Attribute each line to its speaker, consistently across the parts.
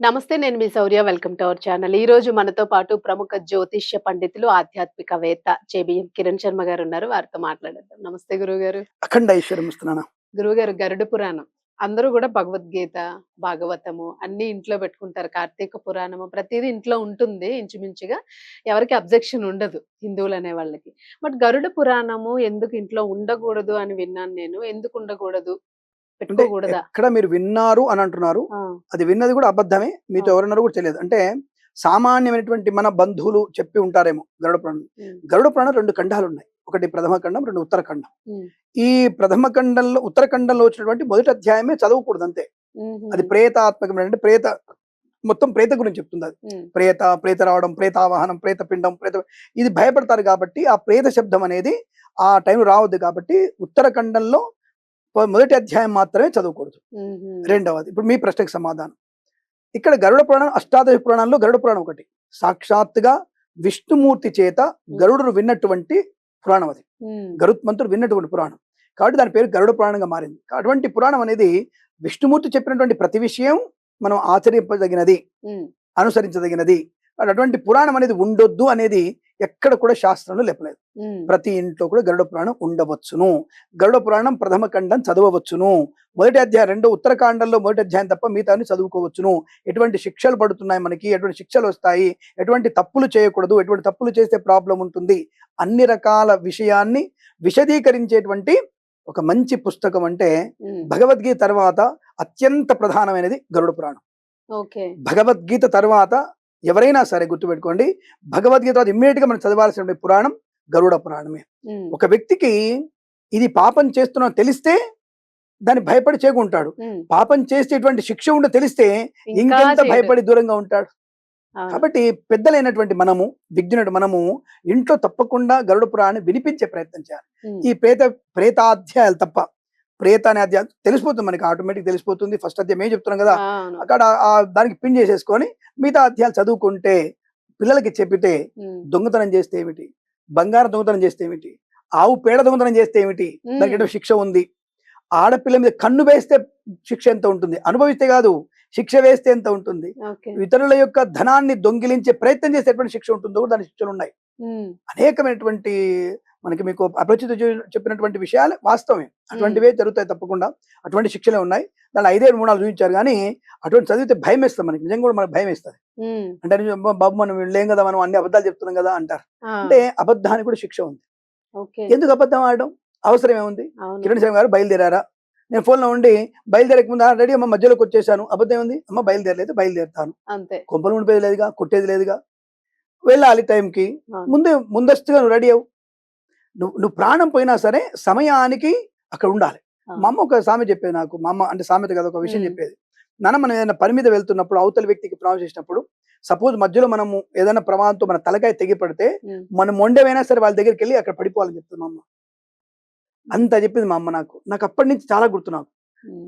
Speaker 1: నమస్తే నేను మీ Shaurya welcome to our channel. ఈ రోజు మనతో పాటు ప్రముఖ జ్యోతిష్య పండితులు ఆధ్యాత్మికవేత్త జేబిఎం కిరణ్ శర్మ గారు ఉన్నారు. వారితో మాట్లాడేద్దాం. నమస్తే గురువు గారు
Speaker 2: అఖండ ఐశ్వర్యం
Speaker 1: గురువు గారు గరుడ పురాణం. అందరూ కూడా భగవద్గీత భాగవతము అన్ని ఇంట్లో పెట్టుకుంటారు. కార్తీక పురాణము ప్రతిదీ ఇంట్లో ఉంటుంది ఇంచుమించుగా. ఎవరికి అబ్జెక్షన్ ఉండదు హిందువులు అనే వాళ్ళకి. బట్ గరుడ పురాణము ఎందుకు ఇంట్లో ఉండకూడదు అని విన్నాను నేను. ఎందుకు ఉండకూడదు? పెట్టుకోకూడదా?
Speaker 2: ఎక్కడ మీరు విన్నారు అని అంటున్నారు అది విన్నది కూడా అబద్ధమే మీతో. ఎవరున్నారో కూడా తెలియదు. అంటే సామాన్యమైనటువంటి మన బంధువులు చెప్పి ఉంటారేమో గరుడ పురాణం. గరుడ పురాణం రెండు ఖండాలు ఉన్నాయి ఒకటి ప్రథమ ఖండం రెండు ఉత్తర ఖండం. ఈ ప్రథమ ఖండంలో ఉత్తర ఖండంలో వచ్చినటువంటి మొదటి అధ్యాయమే చదవకూడదు అంతే. అది ప్రేతాత్మకం అంటే ప్రేత మొత్తం ప్రేత గురించి చెప్తుంది అది. ప్రేత ప్రేత రావడం ప్రేతావాహనం ప్రేత పిండం ప్రేత ఇది భయపడతారు కాబట్టి ఆ ప్రేత శబ్దం అనేది ఆ టైం రావద్దు కాబట్టి ఉత్తరాఖండంలో మొదటి అధ్యాయం మాత్రమే చదవకూడదు. రెండవది ఇప్పుడు మీ ప్రశ్నకు సమాధానం. ఇక్కడ గరుడ పురాణం అష్టాదశ పురాణంలో గరుడ పురాణం ఒకటి. సాక్షాత్తుగా విష్ణుమూర్తి చేత గరుడును విన్నటువంటి పురాణం అది. గరుత్మంతుడు విన్నటువంటి పురాణం. కాబట్టి దాని పేరు గరుడ పురాణంగా మారింది. అటువంటి పురాణం అనేది విష్ణుమూర్తి చెప్పినటువంటి ప్రతి విషయం మనం ఆచరింపదగినది అనుసరించదగినది. అటువంటి పురాణం అనేది ఉండొద్దు అనేది ఎక్కడ కూడా శాస్త్రంలో లేపలేదు. ప్రతి ఇంట్లో కూడా గరుడ పురాణం ఉండవచ్చును. గరుడ పురాణం ప్రథమ ఖండం చదవవచ్చును. మొదటి అధ్యాయం రెండో ఉత్తరకాండంలో మొదటి అధ్యాయం తప్ప మిగతాన్ని చదువుకోవచ్చును. ఎటువంటి శిక్షలు పడుతున్నాయి మనకి ఎటువంటి శిక్షలు వస్తాయి ఎటువంటి తప్పులు చేయకూడదు ఎటువంటి తప్పులు చేస్తే ప్రాబ్లం ఉంటుంది అన్ని రకాల విషయాన్ని విశదీకరించేటువంటి ఒక మంచి పుస్తకం అంటే భగవద్గీత తర్వాత అత్యంత ప్రధానమైనది గరుడ పురాణం. భగవద్గీత తర్వాత ఎవరైనా సరే గుర్తుపెట్టుకోండి భగవద్గీత తర్వాత ఇమ్మీడియట్గా మనం చదవాల్సిన పురాణం గరుడ పురాణమే. ఒక వ్యక్తికి ఇది పాపం చేస్తున్నా తెలిస్తే దాన్ని భయపడి చేకుంటాడు. పాపం చేస్తే ఇటువంటి శిక్ష ఉండే తెలిస్తే
Speaker 1: ఇంకా
Speaker 2: ఇంకెంత. భయపడి దూరంగా ఉంటాడు. కాబట్టి పెద్దలైనటువంటి మనము విజ్ఞుడు మనము ఇంట్లో తప్పకుండా గరుడ పురాణాన్ని వినిపించే ప్రయత్నం చేయాలి. ఈ ప్రేత ప్రేతాధ్యాయాలు తప్ప ప్రేత అనే అధ్యాయం తెలిసిపోతుంది మనకి ఆటోమేటిక్ తెలిసిపోతుంది. ఫస్ట్ అధ్యాయం ఏం చెప్తున్నాం కదా. అక్కడ దానికి పిన్ చేసేసుకొని మిగతా అధ్యాయాలు చదువుకుంటే పిల్లలకి చెప్పితే దొంగతనం చేస్తే ఏమిటి? బంగారం దొంగతనం చేస్తే ఏమిటి? ఆవు పేడ దొంగతనం చేస్తే ఏమిటి? దానికి శిక్ష ఉంది. ఆడపిల్ల మీద కన్ను వేస్తే శిక్ష ఎంత ఉంటుంది? అనుభవిస్తే కాదు శిక్ష వేస్తే ఎంత ఉంటుంది. ఇతరుల యొక్క ధనాన్ని దొంగిలించే ప్రయత్నం చేస్తే ఎటువంటి శిక్ష ఉంటుందో దాని శిక్షలు ఉన్నాయి. అనేకమైనటువంటి మనకి మీకు అపరిచిత చెప్పినటువంటి విషయాలు వాస్తవమే. అటువంటివే జరుగుతాయి తప్పకుండా. అటువంటి శిక్షలే ఉన్నాయి. దాని ఐదే మూడు నాలుగు చూపించారు కానీ అటువంటి చదివితే భయం వేస్తుంది మనకి. నిజంగా కూడా మనకు భయం వేస్తుంది అంటే నిజం, "అబ్బా, బాబు మనం లేం కదా మనం అన్ని అబద్ధాలు చెప్తున్నాం కదా అంటారు. అంటే అబద్ధానికి కూడా శిక్ష ఉంది. ఎందుకు అబద్ధం ఆడడం? అవసరం ఏముంది. కిరణ్ శర్మ గారు బయలుదేరారా? నేను ఫోన్లో ఉండి బయలుదేరక ముందు రెడీ అమ్మ మధ్యలోకి వచ్చేసాను. అబద్ధం ఉంది అమ్మ బయలుదేరలేదు బయలుదేరుతాను.
Speaker 1: అంతే.
Speaker 2: కొంపలు ఉండిపోయేది లేదుగా కొట్టేది లేదుగా. వెళ్ళాలి టైంకి. ముందే ముందస్తుగా నువ్వు రెడీ అవు నువ్వు నువ్వు ప్రాణం పోయినా సరే సమయానికి అక్కడ ఉండాలి. మా అమ్మ ఒక సామెత చెప్పేది నాకు. మా అమ్మ అంటే సామెత కదా ఒక విషయం. చెప్పేది. నాన్న మనం ఏదైనా పని మీద వెళ్తున్నప్పుడు అవతల వ్యక్తికి ప్రాణం చేసినప్పుడు సపోజ్ మధ్యలో మనము ఏదైనా ప్రమాదంతో మన తలకాయ తెగి పడితే. మనం మొండెమైనా సరే వాళ్ళ దగ్గరికి వెళ్ళి అక్కడ పడిపోవాలని చెప్తుంది మా అమ్మ. అంత చెప్పింది మా అమ్మ నాకు. నాకు అప్పటి నుంచి చాలా గుర్తు నాకు.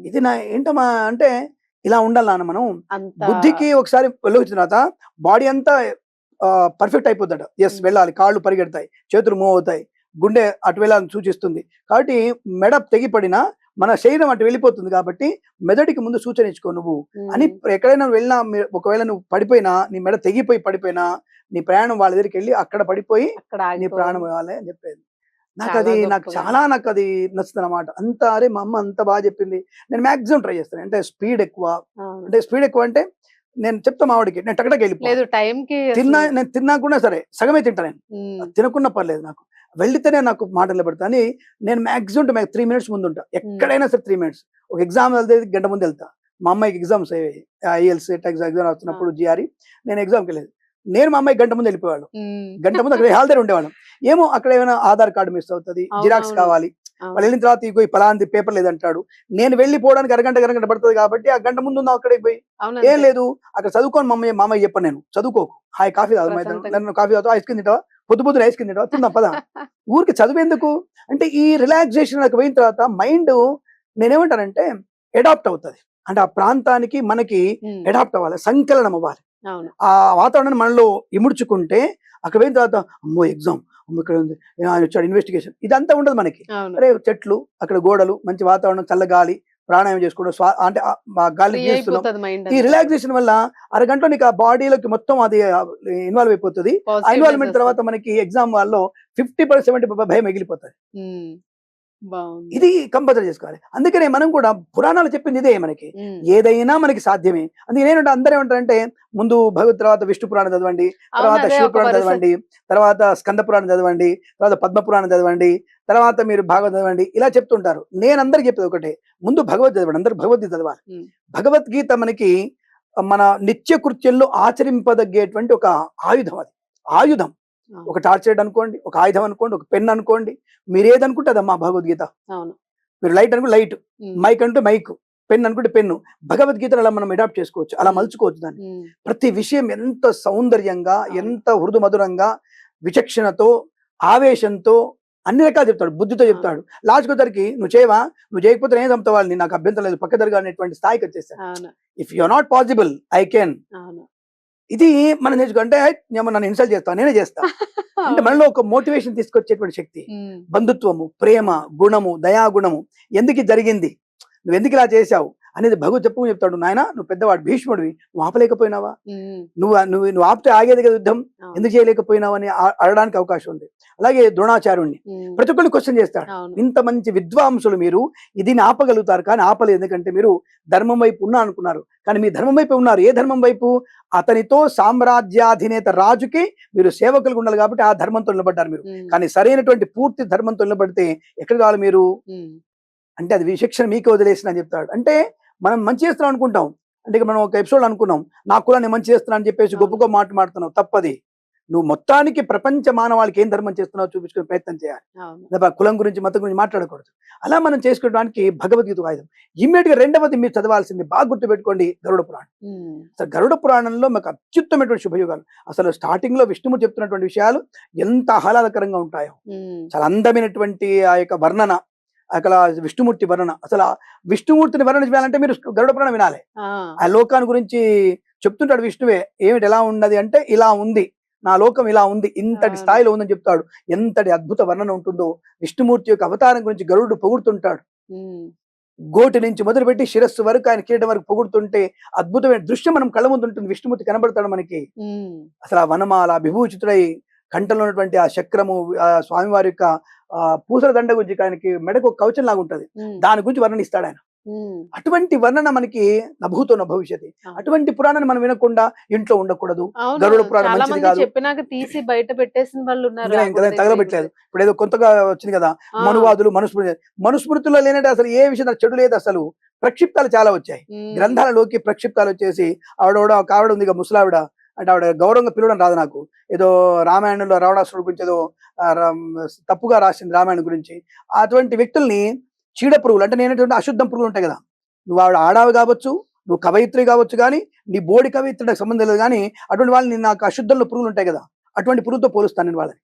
Speaker 2: ఇది నా ఏంటమ్మా అంటే ఇలా ఉండాలి నాన్న మనం. బుద్ధికి ఒకసారి వెళ్ళొచ్చిన తర్వాత బాడీ అంతా పర్ఫెక్ట్ అయిపోద్దట. ఎస్. వెళ్ళాలి. కాళ్ళు పరిగెడతాయి. చేతులు మూవ్ అవుతాయి. గుండె అటు వెళ్ళాలని సూచిస్తుంది. కాబట్టి మెడ తెగిపడినా మన శరీరం అటు వెళ్ళిపోతుంది కాబట్టి మెదడికి ముందు సూచన ఇచ్చుకో నువ్వు. అని ఎక్కడైనా వెళ్ళినా ఒకవేళ నువ్వు పడిపోయినా నీ మెడ తెగిపోయి పడిపోయినా నీ ప్రయాణం వాళ్ళ దగ్గరికి వెళ్ళి అక్కడ పడిపోయి నీ ప్రాణం ఇవ్వాలి అని చెప్పేది. నాకు అది నాకు. చాలా నాకు అది నచ్చుతుంది అనమాట అంత అరే మా అమ్మ అంత బాగా చెప్పింది. నేను మాక్సిమం ట్రై చేస్తాను. అంటే స్పీడ్ ఎక్కువ. అంటే స్పీడ్ ఎక్కువ అంటే నేను చెప్తా మావిడికి నేను టకటకి వెళ్ళిపో
Speaker 1: లేదు టైం కి
Speaker 2: తిన్నా నేను తిన్నా కూడా సరే సగమే తింటా నేను. తినకున్నా పర్లేదు నాకు. వెళ్తేనే నాకు మాటలు పెడతా అని నేను మాక్సిమం టు త్రీ మినిట్స్ ముందు ఉంటా ఎక్కడైనా సరే త్రీ మినిట్స్ ఒక ఎగ్జామ్ వెళ్తే గంట ముందు వెళ్తా. మా అమ్మాయికి ఎగ్జామ్స్ అయ్యాయి. ఐఎల్స్ ఎగ్జామ్ ఎగ్జామ్ వస్తున్నప్పుడు జిఆర్ఈ నేను ఎగ్జామ్కి వెళ్ళేది. నేను మా అమ్మాయి గంట ముందు వెళ్ళిపోయాడు గంట ముందు అక్కడ హాల్ దగ్గర ఉండేవాళ్ళం. ఏమో అక్కడ ఏమైనా ఆధార్ కార్డు మిస్ అవుతుంది జిరాక్స్. కావాలి. వాళ్ళు వెళ్ళిన తర్వాత ఇగో ఈ పలాంది పేపర్ లేదంటాడు. నేను వెళ్ళిపోవడానికి అరగంట అరగంట పడుతుంది కాబట్టి ఆ గంట ముందు ఉందాం అక్కడికి పోయి. ఏం లేదు అక్కడ చదువుకోని మమ్మీ మామయ్య చెప్పను నేను. చదువుకోకు. హాయ్ కాఫీ తాగు. నన్ను కాఫీ తాగుతావు? ఐస్ క్రీమ్ తింటావా? పొద్దు పొద్దున ఐస్ క్రీమ్ తింటావా? తిందాం పదా. ఊరికి చదివేందుకు? అంటే ఈ రిలాక్సేషన్ నాకు పోయిన తర్వాత మైండ్ నేనేమంటానంటే అడాప్ట్ అవుతుంది. అంటే ఆ ప్రాంతానికి మనకి అడాప్ట్ అవ్వాలి సంకలనం అవ్వాలి. ఆ వాతావరణాన్ని మనలో ఇముడ్చుకుంటే అక్కడ పోయిన తర్వాత అమ్మో ఎగ్జామ్. ఇక్కడ ఉంది. ఆయన వచ్చాడు ఇన్వెస్టిగేషన్ ఇదంతా ఉండదు మనకి. అరే చెట్లు అక్కడ గోడలు మంచి వాతావరణం చల్లగాలి ప్రాణాయామం చేసుకోవడం స్వా అంటే గాలి ఈ రిలాక్సేషన్ వల్ల అరగంటలో నీకు ఆ బాడీలోకి మొత్తం అది ఇన్వాల్వ్ అయిపోతుంది. ఆ ఇన్వాల్వ్మెంట్ తర్వాత మనకి ఎగ్జామ్ వాళ్ళలో ఫిఫ్టీ పర్సెంట్ సెవెంటీ భయం మిగిలిపోతుంది. ఇది కంపల్సరీ చేసుకోవాలి అందుకనే మనం కూడా పురాణాలు చెప్పింది ఇదే మనకి. ఏదైనా మనకి సాధ్యమే అందుకే నేనంటే అందరూ ఏమంటారంటే ముందు భగవత్ తర్వాత విష్ణు పురాణం చదవండి తర్వాత శివ పురాణం. చదవండి తర్వాత స్కంద పురాణం చదవండి తర్వాత పద్మ పురాణం చదవండి తర్వాత మీరు భాగవత్ చదవండి ఇలా చెప్తుంటారు నేను అందరికి చెప్పేది ఒకటే ముందు భగవద్ చదవండి అందరు భగవద్గీత చదవాలి. భగవద్గీత మనకి మన నిత్య కృత్యంలో ఆచరింపదగ్గేటువంటి ఒక ఆయుధం అది ఆయుధం. ఒక టార్చర్ అనుకోండి ఒక ఆయుధం అనుకోండి ఒక పెన్ అనుకోండి మీరు ఏదనుకుంటే అదమ్మా భగవద్గీత మీరు లైట్ అనుకుంటే లైట్. మైక్ అంటే మైక్ పెన్ అనుకుంటే పెన్ను. భగవద్గీతను అలా మనం అడాప్ట్ చేసుకోవచ్చు అలా. మలుచుకోవచ్చు దాన్ని. ప్రతి విషయం ఎంత సౌందర్యంగా. ఎంత మధురంగా విచక్షణతో ఆవేశంతో అన్ని రకాలు చెప్తాడు బుద్ధితో చెప్తాడు. లాస్ట్కి వచ్చరికి నువ్వు చేయవా? నువ్వు చేయకపోతే నేను చంపుతా వాళ్ళని? నాకు అభ్యంతరం లేదు. పక్క అనేటువంటి స్థాయికి వచ్చేస్తాడు
Speaker 1: అవును.
Speaker 2: If you not possible I can ఇది మనం నేర్చుకో అంటే నేను నన్ను ఇన్సల్ట్ చేస్తాను నేనే చేస్తా. అంటే మనలో ఒక మోటివేషన్ తీసుకొచ్చేటువంటి శక్తి. బంధుత్వము ప్రేమ గుణము దయాగుణము ఎందుకు జరిగింది? నువ్వు ఎందుకు ఇలా చేశావు? అనేది భగవత్ చెప్పు చెప్తాడు నాయన నువ్వు పెద్దవాడు భీష్ముడివి నువ్వు ఆపలేకపోయినావా. నువ్వు నువ్వు నువ్వు ఆపితే ఆగేది కదా యుద్ధం. ఎందుకు చేయలేకపోయినావు? అని అడగడానికి అవకాశం ఉంది. అలాగే ద్రోణాచార్యుణ్ణి. ప్రతి ఒక్కరిని క్వశ్చన్ చేస్తాడు ఇంత మంచి విద్వాంసులు మీరు ఇది ఆపగలుగుతారు కానీ ఆపలేదు. ఎందుకంటే మీరు ధర్మం వైపు ఉన్నా అనుకున్నారు. కానీ మీ ధర్మం వైపు ఉన్నారు. ఏ ధర్మం వైపు? అతనితో సామ్రాజ్యాధినేత రాజుకి మీరు సేవకులు ఉండాలి కాబట్టి ఆ ధర్మంతో నిలబడ్డారు మీరు. కానీ సరైనటువంటి పూర్తి ధర్మంతో నిలబడితే ఎక్కడ కావాలి మీరు. అంటే అది విశిక్షణ మీకే వదిలేసిన అని చెప్తాడు. అంటే మనం మంచి చేస్తున్నాం అనుకుంటాం. అంటే మనం ఒక ఎపిసోడ్ అనుకున్నాం. నా కులాన్ని మంచి చేస్తున్నా అని చెప్పేసి. గొప్ప గొప్ప మాట మాడుతున్నావు తప్పది. నువ్వు మొత్తానికి ప్రపంచ మానవాళికి ఏం ధర్మం చేస్తున్నావు చూపించుకునే ప్రయత్నం చేయాలి. తప్ప కులం గురించి మతం గురించి మాట్లాడకూడదు. అలా మనం చేసుకోవడానికి భగవద్గీత ఆయుధం ఇమ్మీడియట్గా రెండవది మీరు చదవాల్సింది బాగా గుర్తుపెట్టుకోండి గరుడ పురాణం. అసలు గరుడ పురాణంలో మాకు అత్యుత్తమైనటువంటి శుభయోగాలు. అసలు స్టార్టింగ్లో విష్ణుమూర్తి చెప్తున్నటువంటి విషయాలు ఎంత ఆహ్లాదకరంగా ఉంటాయో. చాలా అందమైనటువంటి ఆ యొక్క వర్ణన. అక్కడ విష్ణుమూర్తి వర్ణన అసలు విష్ణుమూర్తిని వర్ణన చేయాలంటే మీరు గరుడ పురాణం వినాలి
Speaker 1: ఆ.
Speaker 2: లోకాన్ని గురించి చెప్తుంటాడు విష్ణువే ఏమిటి ఎలా ఉన్నది అంటే ఇలా ఉంది నా లోకం ఇలా ఉంది ఇంతటి. స్థాయిలో ఉందని చెప్తాడు ఎంతటి అద్భుత వర్ణన ఉంటుందో విష్ణుమూర్తి యొక్క అవతారం గురించి గరుడు పొగుడుతుంటాడు. గోటి నుంచి మొదలుపెట్టి శిరస్సు వరకు ఆయన కిరీటం వరకు పొగుడుతుంటే అద్భుతమైన దృశ్యం మనం కళ్ళ ముందు ఉంటుంది విష్ణుమూర్తి కనబడతాడు మనకి. అసలు ఆ వనమాల విభూచితుడై కంఠంలో ఉన్నటువంటి ఆ చక్రము ఆ స్వామివారి యొక్క పూసల దండ గురించి ఆయనకి మెడకు కవచం లాగా ఉంటది. దాని గురించి వర్ణనిస్తాడు ఆయన. అటువంటి వర్ణన మనకి నభూతో భవిష్యత్. అటువంటి పురాణాన్ని మనం వినకుండా ఇంట్లో ఉండకూడదు గరుడ పురాణం మంచిది కాదు.
Speaker 1: చెప్పినాక తీసి బయట పెట్టేసిన వాళ్ళు ఉన్నారు
Speaker 2: తగలబెట్టలేదు. ఇప్పుడు ఏదో కొత్తగా వచ్చింది కదా. మనువాదులు మనుస్మృతి మనుస్మృతిలో లేనంటే అసలు ఏ విషయం చెడు లేదు అసలు ప్రక్షిప్తాలు చాలా వచ్చాయి. గ్రంథాలలోకి ప్రక్షిప్తాలు వచ్చేసి ఆవిడ ఒక ఆవిడ ఉంది ముసలావిడ అంటే ఆవిడ గౌరవంగా పిలవడం రాదు నాకు. ఏదో రామాయణంలో రావణాసురుడు గురించి ఏదో తప్పుగా రాసింది రామాయణం గురించి. అటువంటి వ్యక్తుల్ని చీడ పురుగులు అంటే నేనటువంటి అశుద్ధం పురుగులు ఉంటాయి కదా నువ్వు ఆవిడ ఆడావి కావచ్చు నువ్వు కవయిత్రి కావచ్చు కానీ నీ బోడి కవయిత్రి నాకు సంబంధం లేదు కానీ అటువంటి వాళ్ళని నాకు అశుద్ధంలో పురుగులు ఉంటాయి కదా అటువంటి పురుగుతో పోలుస్తాను నేను వాళ్ళని.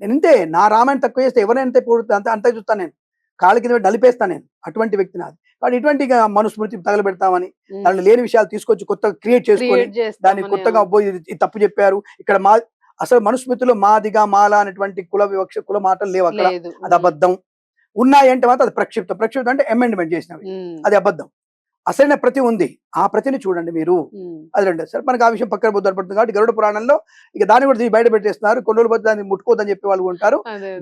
Speaker 2: నేను ఇంతే నా రామాయణం తక్కువ చేస్తే ఎవరైనా అంతే పోడుతా అంతే అంతే చూస్తాను నేను. కాళ్ళ కింద నలిపేస్తాను నేను అటువంటి వ్యక్తి నాది కానీ ఇటువంటి మనుస్మృతి తగలబెడతామని. దాంట్లో లేని విషయాలు తీసుకొచ్చి కొత్తగా క్రియేట్ చేసుకొని దాన్ని కొత్తగా ఇది తప్పు చెప్పారు. ఇక్కడ మా అసలు మనుస్మృతిలో మాదిగా మాల అనేటువంటి కుల వివక్ష కుల మాటలు లేవు అక్కడ. అది అబద్ధం. ఉన్నాయంటే మాత్రం అది ప్రక్షిప్తం. ప్రక్షిప్తం అంటే అమెండ్మెంట్ చేసినవి. అది అబద్ధం. అసలైన ప్రతి ఉంది ఆ ప్రతిని చూడండి మీరు. అది రెండు సరే మనకు ఆ విషయం పక్కన బుద్ధపడుతుంది కాబట్టి గరుడ పురాణంలో ఇక దాన్ని కూడా బయట పెట్టేస్తున్నారు కొన్ని రోజులు పోతే దాన్ని ముట్టుకోవద్దని చెప్పే వాళ్ళు ఉంటారు.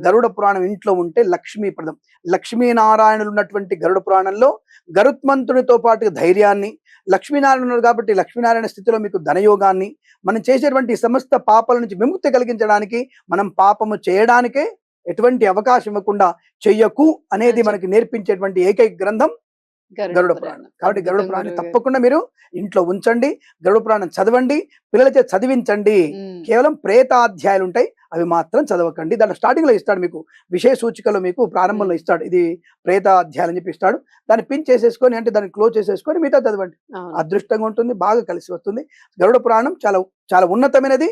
Speaker 2: గరుడ పురాణం ఇంట్లో ఉంటే లక్ష్మీప్రదం లక్ష్మీనారాయణులు ఉన్నటువంటి గరుడ పురాణంలో గరుత్మంతునితో పాటు ధైర్యాన్ని లక్ష్మీనారాయణ ఉన్నారు కాబట్టి లక్ష్మీనారాయణ స్థితిలో మీకు ధనయోగాన్ని మనం చేసేటువంటి సమస్త పాపాల నుంచి విముక్తి కలిగించడానికి మనం పాపము చేయడానికే ఎటువంటి అవకాశం ఇవ్వకుండా చెయ్యకు అనేది. మనకి నేర్పించేటువంటి ఏకైక గ్రంథం గరుడ పురాణం. కాబట్టి గరుడ
Speaker 1: అద్భుతం
Speaker 2: పురాణం
Speaker 1: గురువు గారు.
Speaker 2: తప్పకుండా మీరు ఇంట్లో ఉంచండి గరుడ పురాణం చదవండి పిల్లలచే చదివించండి. కేవలం ప్రేతాధ్యాయాలు ఉంటాయి అవి మాత్రం చదవకండి. దాంట్లో స్టార్టింగ్లో ఇస్తాడు మీకు విషయ సూచికలో మీకు ప్రారంభంలో ఇస్తాడు. ఇది ప్రేతాధ్యాయాలు అని చెప్పి ఇస్తాడు. దాన్ని పిన్ చేసేసుకొని అంటే దాన్ని క్లోజ్ చేసేసుకొని మిగతా చదవండి. అదృష్టంగా ఉంటుంది బాగా కలిసి వస్తుంది. గరుడ పురాణం చాలా చాలా ఉన్నతమైనది.